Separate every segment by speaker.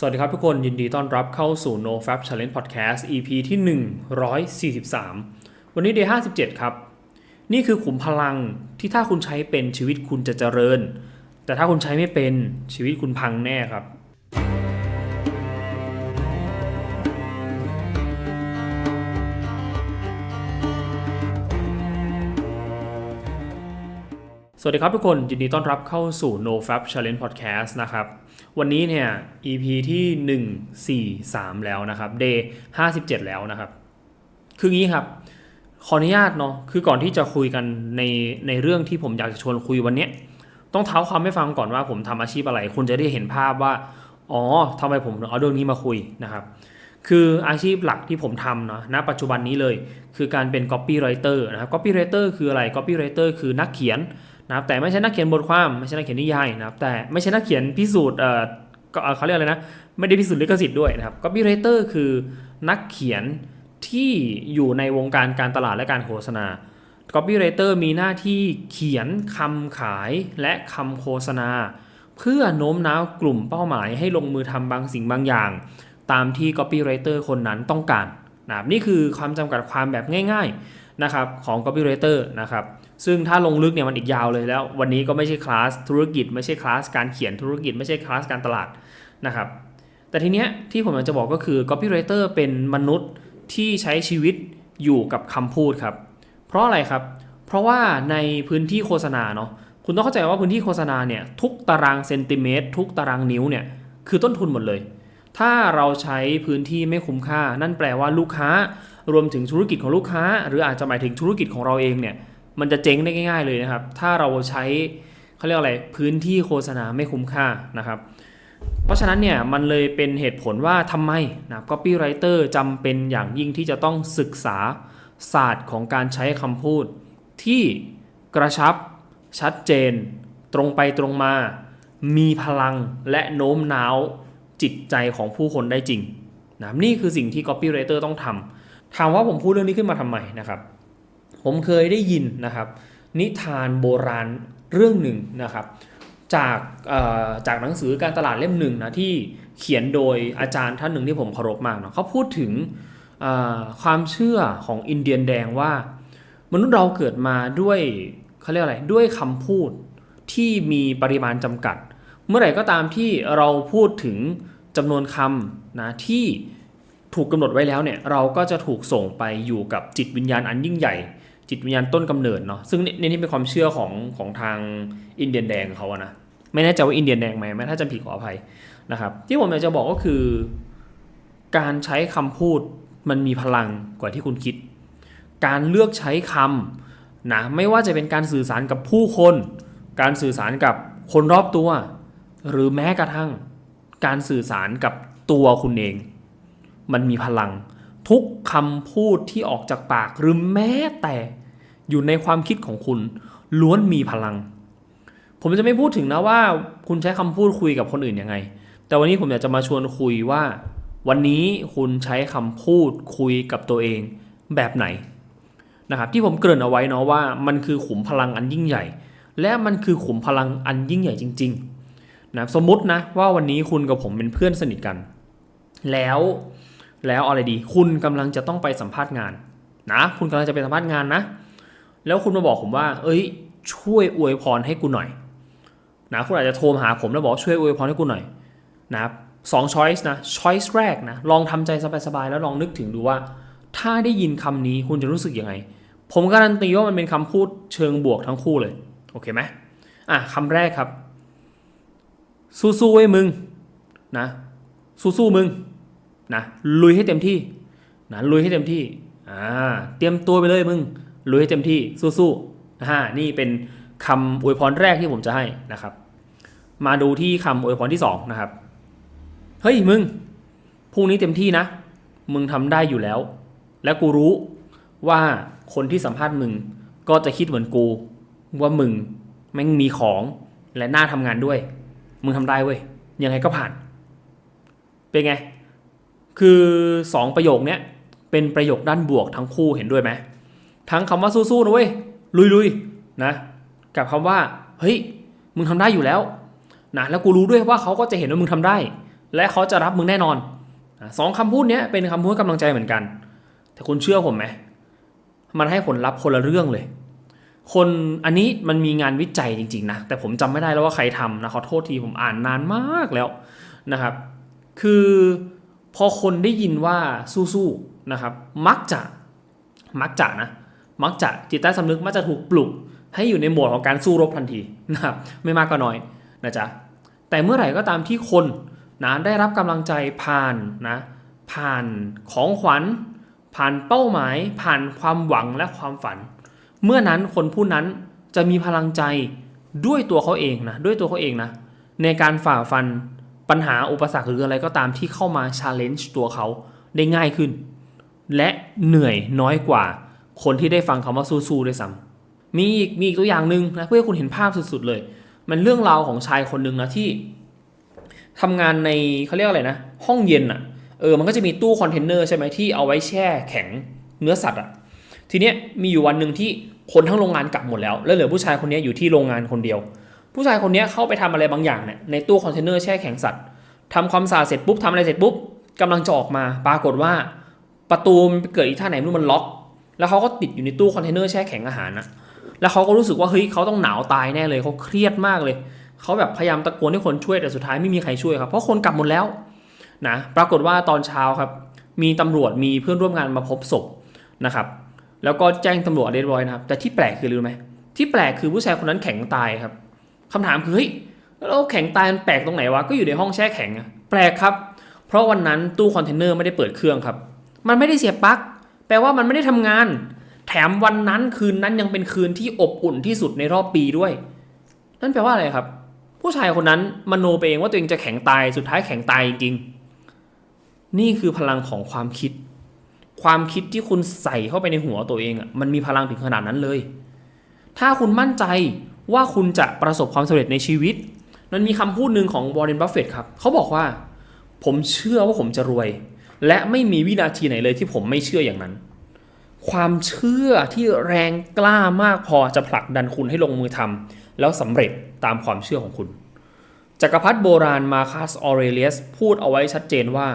Speaker 1: สวัสดีครับทุกคนยินดีต้อนรับเข้าสู่ No Fab Challenge Podcast EP ที่ 143 วันนี้ Day 57 ครับ นี่คือขุมพลังที่ถ้าคุณใช้เป็นชีวิตคุณจะเจริญ แต่ถ้าคุณใช้ไม่เป็นชีวิตคุณพังแน่ครับ สวัสดีครับทุกคน ยินดีต้อนรับเข้าสู่ No Fab Challenge Podcast นะครับ วันนี้เนี่ย EP ที่ 143 แล้วนะครับ Day 57 แล้วนะครับ คืองี้ครับ ขออนุญาตเนาะคือก่อนที่จะคุยกันในในเรื่องที่ผมอยากจะชวนคุยวันนี้ ต้องเท้าความให้ฟังก่อนว่าผมทำอาชีพอะไร คุณจะได้เห็นภาพว่า อ๋อทำไมผมถึงเอาเรื่องนี้มาคุยนะครับ คืออาชีพหลักที่ผมทำเนาะณปัจจุบันนี้เลย คือการเป็น copywriter นะครับ copywriter คืออะไร copywriter คือนักเขียน นะครับแต่ไม่ใช่นักเขียนบทความไม่ใช่นักเขียนนิยายนะครับแต่ไม่ใช่นักเขียนพิสูจน์เอ่อเอ่อเขาเรียกอะไรนะไม่ได้พิสูจน์ลิขสิทธิ์ด้วยนะครับ copywriter คือนักเขียนที่อยู่ในวงการการตลาดและการโฆษณา copywriter มีหน้าที่เขียนคำขายและคำโฆษณา เพื่อโน้มน้าวกลุ่มเป้าหมายให้ลงมือทำบางสิ่งบางอย่าง ตามที่ copywriter คนนั้นต้องการนะครับนี่คือความจำกัดความแบบง่าย ๆนะครับของ copywriter นะครับ ซึ่งถ้าลงลึกเนี่ยมันอีกยาวเลยแล้ว วันนี้ก็ไม่ใช่คลาสธุรกิจ ไม่ใช่คลาสการเขียนธุรกิจ ไม่ใช่คลาสการตลาดนะครับ แต่ทีเนี้ยที่ผมอยากจะบอกก็คือ copywriter เป็นมนุษย์ที่ใช้ชีวิตอยู่กับคำพูดครับ เพราะอะไรครับ เพราะว่าในพื้นที่โฆษณาเนาะคุณต้องเข้าใจว่าพื้นที่โฆษณาเนี่ยทุกตารางเซนติเมตรทุกตารางนิ้วเนี่ยคือต้นทุนหมดเลย ถ้าเราใช้พื้นที่ไม่คุ้มค่า นั่นแปลว่าลูกค้ารวมถึงธุรกิจของลูกค้า หรืออาจจะหมายถึงธุรกิจของเราเองเนี่ย มันจะเจ๊งได้ง่าย ๆ เลยนะครับ ถ้าเราใช้เขาเรียกอะไรพื้นที่โฆษณาไม่คุ้มค่านะครับ เพราะฉะนั้นเนี่ยมันเลยเป็นเหตุผลว่าทำไมนะ copywriter จำเป็นอย่างยิ่งที่จะต้องศึกษาศาสตร์ของการใช้คำพูด ที่กระชับชัดเจน ตรงไปตรงมา มีพลังและโน้มน้าวจิตใจของผู้คนได้จริงนะนี่คือสิ่งที่ copywriter ต้องทำถามว่าผมพูดเรื่องนี้ขึ้นมาทำไมนะครับ ผมเคยได้ยินนะครับ นิทานโบราณเรื่องหนึ่งนะครับ จากจากหนังสือการตลาดเล่มหนึ่งนะที่เขียนโดยอาจารย์ท่านหนึ่งที่ผมเคารพมากเนาะเขาพูดถึงความเชื่อของอินเดียนแดงว่า มนุษย์เราเกิดมาด้วยเขาเรียกอะไรด้วยคำพูดที่มีปริมาณจำกัด เมื่อไหร่ก็ตามที่เราพูดถึงจำนวนคำนะที่ถูกกำหนดไว้แล้วเนี่ยเราก็จะถูกส่งไปอยู่กับจิตวิญญาณอันยิ่งใหญ่ จิตวิญญาณต้นกำเนิดเนาะซึ่งนี่นี่เป็นความเชื่อของของทางอินเดียนแดงเขาอะนะไม่แน่ใจว่าอินเดียนแดงไหมไหมถ้าจำผิดขออภัยนะครับ ที่ผมอยากจะบอกก็คือ การใช้คำพูดมันมีพลังกว่าที่คุณคิด การเลือกใช้คำนะไม่ว่าจะเป็นการสื่อสารกับผู้คน การสื่อสารกับคนรอบตัว หรือแม้กระทั่ง การสื่อสารกับตัวคุณเอง มันมีพลัง ทุกคำพูดที่ออกจากปากหรือแม้แต่อยู่ในความคิดของคุณ ล้วนมีพลัง ผมจะไม่พูดถึงนะว่าคุณใช้คำพูดคุยกับคนอื่นยังไง แต่วันนี้ผมอยากจะมาชวนคุยว่า วันนี้คุณใช้คำพูดคุยกับตัวเองแบบไหนนะครับที่ผมเกริ่นเอาไว้เนาะว่ามันคือขุมพลังอันยิ่งใหญ่ และมันคือขุมพลังอันยิ่งใหญ่จริงๆนะสมมตินะว่าวันนี้คุณกับผมเป็นเพื่อนสนิทกัน แล้ว แล้วอะไรดี คุณกำลังจะต้องไปสัมภาษณ์งานนะ คุณกำลังจะไปสัมภาษณ์งานนะ แล้วคุณมาบอกผมว่า เอ้ย ช่วยอวยพรให้กูหน่อยนะคุณอาจจะโทรมาหาผมแล้วบอกช่วยอวยพรให้กูหน่อยนะครับสองช้อยส์นะช้อยส์แรกนะ ลองทำใจสบายๆแล้วลองนึกถึงดูว่า ถ้าได้ยินคำนี้คุณจะรู้สึกยังไง ผมการันตีว่ามันเป็นคำพูดเชิงบวกทั้งคู่เลย โอเคไหมอะคำแรกครับ สู้ๆเว้ยมึงนะสู้ๆมึง นะลุยให้เต็มที่นะลุยให้เต็มที่อ่าเตรียมตัวไปเลยมึงลุยให้เต็มที่สู้ๆนะฮะนี่เป็นคำอวยพรแรกที่ผมจะให้นะครับ มาดูที่คำอวยพรที่สองนะครับเฮ้ยมึงพรุ่งนี้เต็มที่นะ มึงทำได้อยู่แล้ว และกูรู้ว่าคนที่สัมภาษณ์มึงก็จะคิดเหมือนกู ว่ามึงแม่งมีของและน่าทำงานด้วย มึงทำได้เว้ยยังไงก็ผ่าน เป็นไง คือสองประโยคเนี้ยเป็นประโยคด้านบวกทั้งคู่เห็นด้วยไหมทั้งคำว่าสู้ๆนะเว้ยลุยๆนะกับคำว่าเฮ้ยมึงทำได้อยู่แล้วนะแล้วกูรู้ด้วยว่าเขาก็จะเห็นว่ามึงทำได้ และเขาจะรับมึงแน่นอนอะสองคำพูดเนี้ยเป็นคำพูดกำลังใจเหมือนกัน แต่คุณเชื่อผมไหมมันให้ผลลัพธ์คนละเรื่องเลย คนอันนี้มันมีงานวิจัยจริง ๆ นะ แต่ผมจำไม่ได้แล้วว่าใครทำนะขอโทษทีผมอ่านนานมากแล้วนะครับ คือ พอคนได้ยินว่าสู้ๆนะครับ มักจะมักจะนะมักจะจิตใต้สำนึกมักจะถูกปลุก ให้อยู่ในโหมดของการสู้รบทันทีนะครับไม่มากก็น้อยนะจ๊ะแต่เมื่อไหร่ก็ตามที่คนนะได้รับกำลังใจผ่านนะผ่านของขวัญ ผ่านเป้าหมาย ผ่านความหวังและความฝัน เมื่อนั้นคนผู้นั้นจะมีพลังใจด้วยตัวเขาเองนะด้วยตัวเขาเองนะในการฝ่าฟัน ปัญหาอุปสรรคหรืออะไรก็ตามที่เข้ามา challenge ตัวเขาได้ง่ายขึ้น และเหนื่อยน้อยกว่า คนที่ได้ฟังคำว่าสู้ๆด้วยซ้ำมีอีกมีอีกตัวอย่างหนึ่งนะเพื่อให้คุณเห็นภาพสุดๆเลย มันเรื่องราวของชายคนหนึ่งนะที่ทำงานในเขาเรียกอะไรนะ ห้องเย็นอะ่ะเออมันก็จะมีตู้คอนเทนเนอร์ใช่ไหมที่เอาไว้แช่แข็งเนื้อสัตว์อะ่ะทีเนี้ยมีอยู่วันหนึ่งที่คนทั้งโรงงานกลับหมดแล้ว แล้วเหลือผู้ชายคนนี้อยู่ที่โรงงานคนเดียว ผู้ชายคนนี้เข้าไปทำอะไรบางอย่างเนี่ยในตู้คอนเทนเนอร์แช่แข็งสัตว์ทำความสะอาดเสร็จปุ๊บทำอะไรเสร็จปุ๊บกำลังจะออกมา ปรากฏว่าประตูเกิดอีท่าไหนไม่รู้มันล็อก แล้วเขาก็ติดอยู่ในตู้คอนเทนเนอร์แช่แข็งอาหารนะแล้วเขาก็รู้สึกว่าเฮ้ยเขาต้องหนาวตายแน่เลยเขาเครียดมากเลยเขาแบบพยายามตะโกนให้คนช่วยแต่สุดท้ายไม่มีใครช่วยครับเพราะคนกลับหมดแล้วนะปรากฏว่าตอนเช้าครับมีตำรวจมีเพื่อนร่วมงานมาพบศพนะครับแล้วก็แจ้งตำรวจเรียบร้อยนะครับแต่ที่แปลกคือรู้ไหมที่แปลกคือผู้ชายคนนั้นแข็งตายครับ คำถามคือเฮ้ยแล้วแข็งตายมันแปลกตรงไหนวะก็อยู่ในห้องแช่แข็งอะแปลกครับ เพราะวันนั้นตู้คอนเทนเนอร์ไม่ได้เปิดเครื่องครับ มันไม่ได้เสียบปลั๊กแปลว่ามันไม่ได้ทำงาน แถมวันนั้นคืนนั้นยังเป็นคืนที่อบอุ่นที่สุดในรอบปีด้วย นั่นแปลว่าอะไรครับ ผู้ชายคนนั้นมโนไปเองว่าตัวเองจะแข็งตายสุดท้ายแข็งตายจริงๆนี่คือพลังของความคิด ความคิดที่คุณใส่เข้าไปในหัวตัวเองอะมันมีพลังถึงขนาดนั้นเลย ถ้าคุณมั่นใจ ว่าคุณจะประสบความสำเร็จในชีวิต มันมีคำพูดหนึ่งของวอร์เรนบัฟเฟตครับเขาบอกว่า ผมเชื่อว่าผมจะรวย และไม่มีวินาทีไหนเลยที่ผมไม่เชื่ออย่างนั้น ความเชื่อที่แรงกล้ามากพอจะผลักดันคุณให้ลงมือทำแล้วสำเร็จตามความเชื่อของคุณจักรพรรดิโบราณมาคัสออเรเลียสพูดเอาไว้ชัดเจนว่า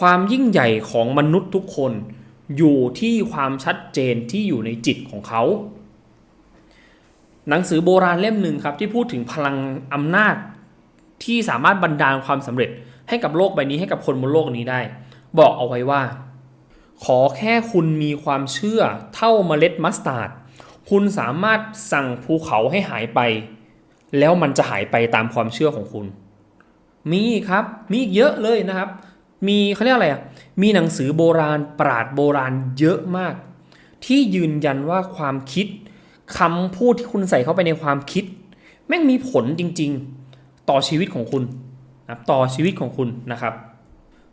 Speaker 1: ความยิ่งใหญ่ของมนุษย์ทุกคน อยู่ที่ความชัดเจนที่อยู่ในจิตของเขา หนังสือโบราณเล่มหนึ่งครับที่พูดถึงพลังอำนาจที่สามารถบันดาลความสำเร็จให้กับโลกใบนี้ให้กับคนบนโลกนี้ได้ บอกเอาไว้ว่า ขอแค่คุณมีความเชื่อเท่าเมล็ดมัสตาร์ดคุณสามารถสั่งภูเขาให้หายไป แล้วมันจะหายไปตามความเชื่อของคุณ มีครับมีเยอะเลยนะครับ มีเขาเรียกอะไรอะมีหนังสือโบราณปราดโบราณเยอะมาก ที่ยืนยันว่าความคิด คำพูดที่คุณใส่เข้าไปในความคิด แม่งมีผลจริง ๆ ต่อชีวิตของคุณนะครับต่อชีวิตของคุณนะครับ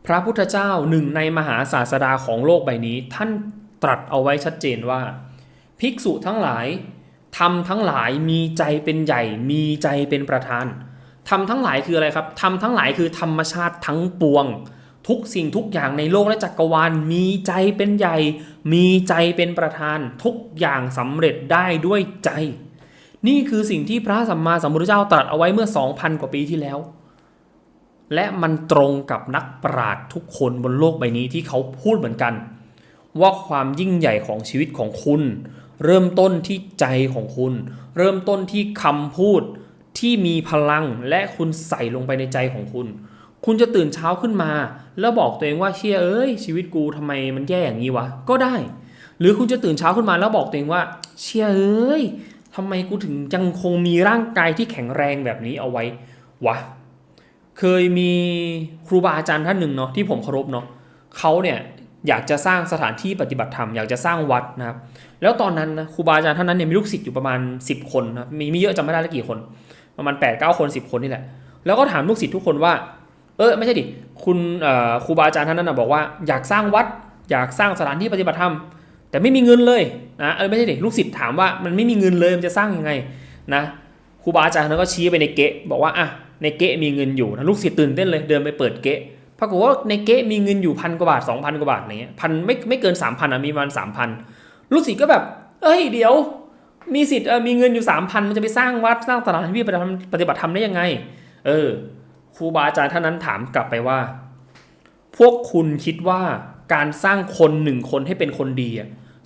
Speaker 1: พระพุทธเจ้าหนึ่งในมหาศาสดาของโลกใบนี้ ท่านตรัสเอาไว้ชัดเจนว่า ภิกษุทั้งหลายทำทั้งหลายมีใจเป็นใหญ่ มีใจเป็นประธานทำทั้งหลายคืออะไรครับทำทั้งหลายคือธรรมชาติทั้งปวง ทุกสิ่งทุกอย่างในโลกและจักรวาลมีใจเป็นใหญ่ มีใจเป็นประธาน ทุกอย่างสำเร็จได้ด้วยใจ นี่คือสิ่งที่พระสัมมาสัมพุทธเจ้าตรัสเอาไว้เมื่อ 2,000 กว่าปีที่แล้ว และมันตรงกับนักปราชญ์ทุกคนบนโลกใบนี้ที่เขาพูดเหมือนกัน ว่าความยิ่งใหญ่ของชีวิตของคุณ เริ่มต้นที่ใจของคุณ เริ่มต้นที่คำพูดที่มีพลังและคุณใส่ลงไปในใจของคุณ คุณจะตื่นเช้าขึ้นมา แล้วบอกตัวเองว่าเชี่ยเอ้ยชีวิตกูทำไมมันแย่อย่างนี้วะก็ได้ หรือคุณจะตื่นเช้าขึ้นมาแล้วบอกตัวเองว่า เชี่ยเอ้ยทำไมกูถึงยังคงมีร่างกายที่แข็งแรงแบบนี้เอาไว้วะเคยมีครูบาอาจารย์ท่านหนึ่งเนาะที่ผมเคารพเนาะเขาเนี่ยอยากจะสร้างสถานที่ปฏิบัติธรรมอยากจะสร้างวัดนะครับแล้วตอนนั้นนะครูบาอาจารย์ท่านนั้นเนี่ยมีลูกศิษย์อยู่ประมาณ 10 คนนะมีมีเยอะจำไม่ได้แล้วกี่คน ประมาณ8ปดเคน 10 คนนี่แหละแล้วก็ถามลูกศิษย์ทุกคนว่า เออไม่ใช่ดิคุณครูบาอาจารย์ท่านนั้นนะบอกว่าอยากสร้างวัด อยากสร้างสถานที่ปฏิบัติธรรมแต่ไม่มีเงินเลยนะเออไม่ใช่ดิลูกศิษย์ถามว่ามันไม่มีเงินเลยมันจะสร้างยังไงนะครูบาอาจารย์ท่านนั้นก็ชี้ไปในเกะบอกว่าอะในเกะมีเงินอยู่นะลูกศิษย์ตื่นเต้นเลยเดินไปเปิดเกะปรากฏว่าในเกะมีเงินอยู่พันกว่าบาทสองพันกว่าบาทอะไรเงี้ยพันไม่ไม่เกินสามพันอะมีประมาณสามพันลูกศิษย์ก็แบบ เอ้ยเดี๋ยว มีสิทธิ์มีเงินอยู่สามพันมันจะไปสร้างวัดสร้างสถานที่ปฏิบัติธรรมได้ยังไง เออ ครูบาอาจารย์ท่านนั้นถามกลับไปว่า พวกคุณคิดว่าการสร้างคนหนึ่งคนให้เป็นคนดี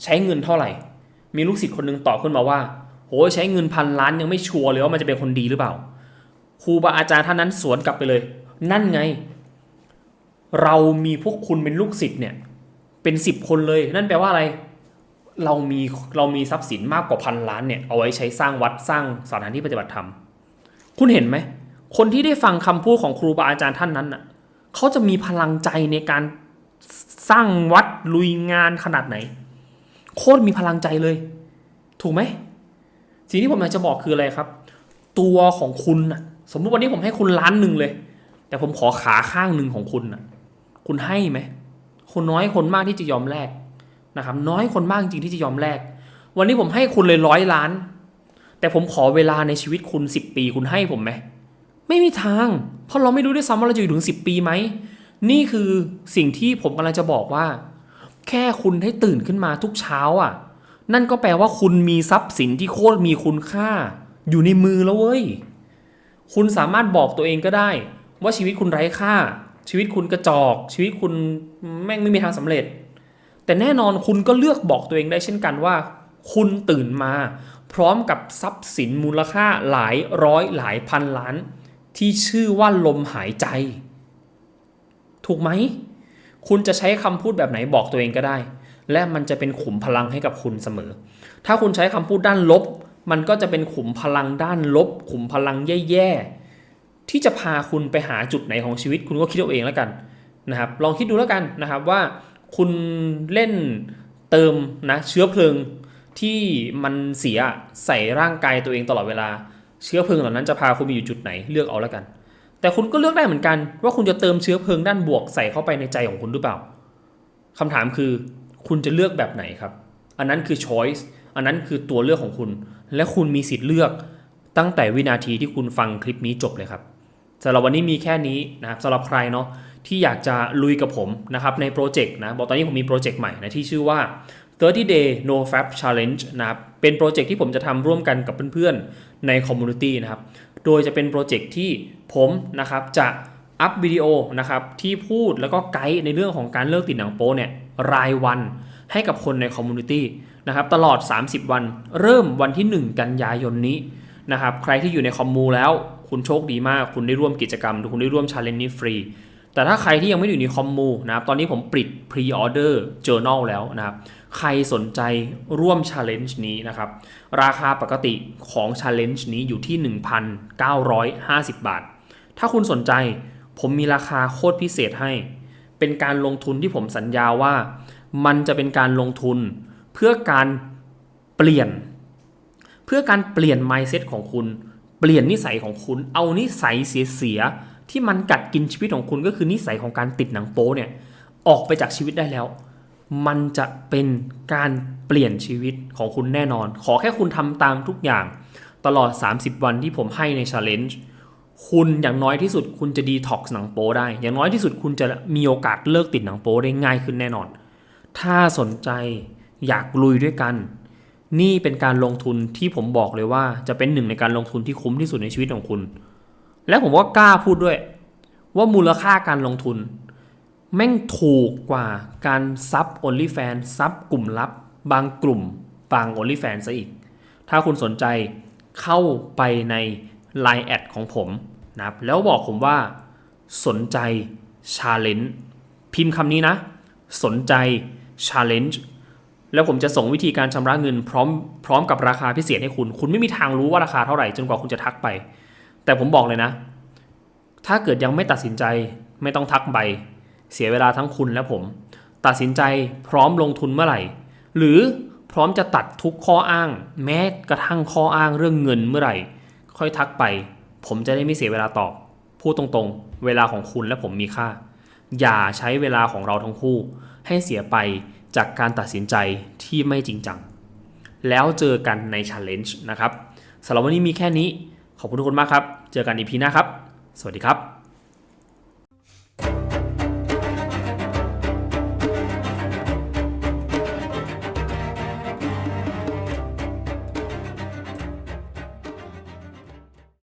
Speaker 1: ใช้เงินเท่าไหร่ มีลูกศิษย์คนหนึ่งตอบขึ้นมาว่าโหใช้เงินพันล้านยังไม่ชัวร์เลยว่ามันจะเป็นคนดีหรือเปล่าครูบาอาจารย์ท่านนั้นสวนกลับไปเลย นั่นไง เรามีพวกคุณเป็นลูกศิษย์เนี่ย เป็นสิบคนเลย นั่นแปลว่าอะไร เรามีเรามีทรัพย์สินมากกว่าพันล้านเนี่ยเอาไว้ใช้สร้างวัดสร้างสถานที่ปฏิบัติธรรม คุณเห็นไหม คนที่ได้ฟังคำพูดของครูบาอาจารย์ท่านนั้นน่ะเขาจะมีพลังใจในการสร้างวัดลุยงานขนาดไหน โคตรมีพลังใจเลย ถูกไหมสิ่งที่ผมอยากจะบอกคืออะไรครับ ตัวของคุณน่ะ สมมติวันนี้ผมให้คุณล้านหนึ่งเลย แต่ผมขอขาข้างหนึ่งของคุณน่ะ คุณให้ไหมคนน้อยคนมากที่จะยอมแลกนะครับ น้อยคนมากจริงที่จะยอมแลกวันนี้ผมให้คุณเลยร้อยล้าน แต่ผมขอเวลาในชีวิตคุณสิบปีคุณให้ผมไหม ไม่มีทาง เพราะเราไม่รู้ด้วยซ้ำว่าเราจะอยู่ถึง 10 ปีไหม นี่คือสิ่งที่ผมกำลังจะบอกว่า แค่คุณให้ตื่นขึ้นมาทุกเช้าอะ นั่นก็แปลว่าคุณมีทรัพย์สินที่โคตรมีคุณค่า อยู่ในมือแล้วเว้ย คุณสามารถบอกตัวเองก็ได้ ว่าชีวิตคุณไร้ค่า ชีวิตคุณกระจอก ชีวิตคุณแม่งไม่มีทางสำเร็จ แต่แน่นอนคุณก็เลือกบอกตัวเองได้เช่นกันว่า คุณตื่นมา พร้อมกับทรัพย์สินมูลค่าหลายร้อยหลายพันล้าน ที่ชื่อว่าลมหายใจ ถูกไหม คุณจะใช้คำพูดแบบไหนบอกตัวเองก็ได้ และมันจะเป็นขุมพลังให้กับคุณเสมอ ถ้าคุณใช้คำพูดด้านลบ มันก็จะเป็นขุมพลังด้านลบ ขุมพลังแย่ๆ ที่จะพาคุณไปหาจุดไหนของชีวิต คุณก็คิดเอาเองแล้วกันนะครับ ลองคิดดูแล้วกันนะครับว่าคุณเล่นเติมนะเชื้อเพลิงที่มันเสียใส่ร่างกายตัวเองตลอดเวลา เชื้อเพลิงเหล่านั้นจะพาคุณไปอยู่จุดไหนเลือกเอาแล้วกัน แต่คุณก็เลือกได้เหมือนกัน ว่าคุณจะเติมเชื้อเพลิงด้านบวกใส่เข้าไปในใจของคุณหรือเปล่าคำถามคือคุณจะเลือกแบบไหนครับ อันนั้นคือ choice อันนั้นคือตัวเลือกของคุณ และคุณมีสิทธิ์เลือกตั้งแต่วินาทีที่คุณฟังคลิปนี้จบเลยครับสำหรับวันนี้มีแค่นี้นะครับสำหรับใครเนาะที่อยากจะลุยกับผมนะครับในโปรเจกต์นะบอกตอนนี้ผมมีโปรเจกต์ใหม่นะที่ชื่อว่า 30 day no fab challenge นะครับ เป็นโปรเจกต์ที่ผมจะทำร่วมกันกับเพื่อนๆ ในคอมมูนิตี้นะครับ โดยจะเป็นโปรเจกต์ที่ผมนะครับจะอัพวิดีโอนะครับที่พูดแล้วก็ไกด์ในเรื่องของการเลิกติดหนังโป๊เนี่ยรายวันให้กับคนในคอมมูนิตี้นะครับตลอด 30 วัน เริ่มวันที่ 1 กันยายนนี้นะครับ ใครที่อยู่ในคอมมูแล้วคุณโชคดีมาก คุณได้ร่วมกิจกรรม คุณได้ร่วมชาเลนจ์นี้ฟรี แต่ถ้าใครที่ยังไม่อยู่ในคอมมูนะครับ ตอนนี้ผมปิด Pre-order Journal แล้วนะครับ ใครสนใจร่วม Challenge นี้นะครับ ราคาปกติของ Challenge นี้อยู่ที่ 1,950 บาท ถ้าคุณสนใจผมมีราคาโคตรพิเศษให้ เป็นการลงทุนที่ผมสัญญาว่า มันจะเป็นการลงทุนเพื่อการเปลี่ยน เพื่อการเปลี่ยน mindset ของคุณ เปลี่ยนนิสัยของคุณ เอานิสัยเสียๆ ที่มันกัดกินชีวิตของคุณก็คือนิสัยของการติดหนังโป๊เนี่ยออกไปจากชีวิตได้แล้ว มันจะเป็นการเปลี่ยนชีวิตของคุณแน่นอน ขอแค่คุณทำตามทุกอย่าง ตลอด 30 วันที่ผมให้ใน Challenge คุณอย่างน้อยที่สุดคุณจะดีท็อกซ์หนังโป๊ได้ อย่างน้อยที่สุดคุณจะมีโอกาสเลิกติดหนังโป๊ได้ง่ายขึ้นแน่นอน ถ้าสนใจอยากลุยด้วยกัน นี่เป็นการลงทุนที่ผมบอกเลยว่าจะเป็นหนึ่งในการลงทุนที่คุ้มที่สุดในชีวิตของคุณ และผมก็กล้าพูดด้วย ว่ามูลค่าการลงทุน แม่งถูกกว่าการซับ OnlyFans ซับกลุ่มลับบางกลุ่มบาง OnlyFans ซะอีก ถ้าคุณสนใจเข้าไปใน Line แอดของผมนะครับแล้วบอกผมว่าสนใจ Challenge พิมพ์คำนี้นะ สนใจ Challenge แล้วผมจะส่งวิธีการชำระเงินพร้อมพร้อมกับราคาพิเศษให้คุณ คุณไม่มีทางรู้ว่าราคาเท่าไหร่จนกว่าคุณจะทักไป แต่ผมบอกเลยนะ ถ้าเกิดยังไม่ตัดสินใจไม่ต้องทักไปเสียเวลาทั้งคุณและผม ตัดสินใจพร้อมลงทุนเมื่อไหร่ หรือพร้อมจะตัดทุกข้ออ้าง แม้กระทั่งข้ออ้างเรื่องเงินเมื่อไหร่ ค่อยทักไป ผมจะได้ไม่เสียเวลาตอบพูดตรงๆ เวลาของคุณและผมมีค่า อย่าใช้เวลาของเราทั้งคู่ ให้เสียไปจากการตัดสินใจที่ไม่จริงจัง แล้วเจอกันใน Challenge นะครับสำหรับวันนี้มีแค่นี้ ขอบคุณทุกคนมากครับ เจอกันอีพีหน้าครับ สวัสดีครับ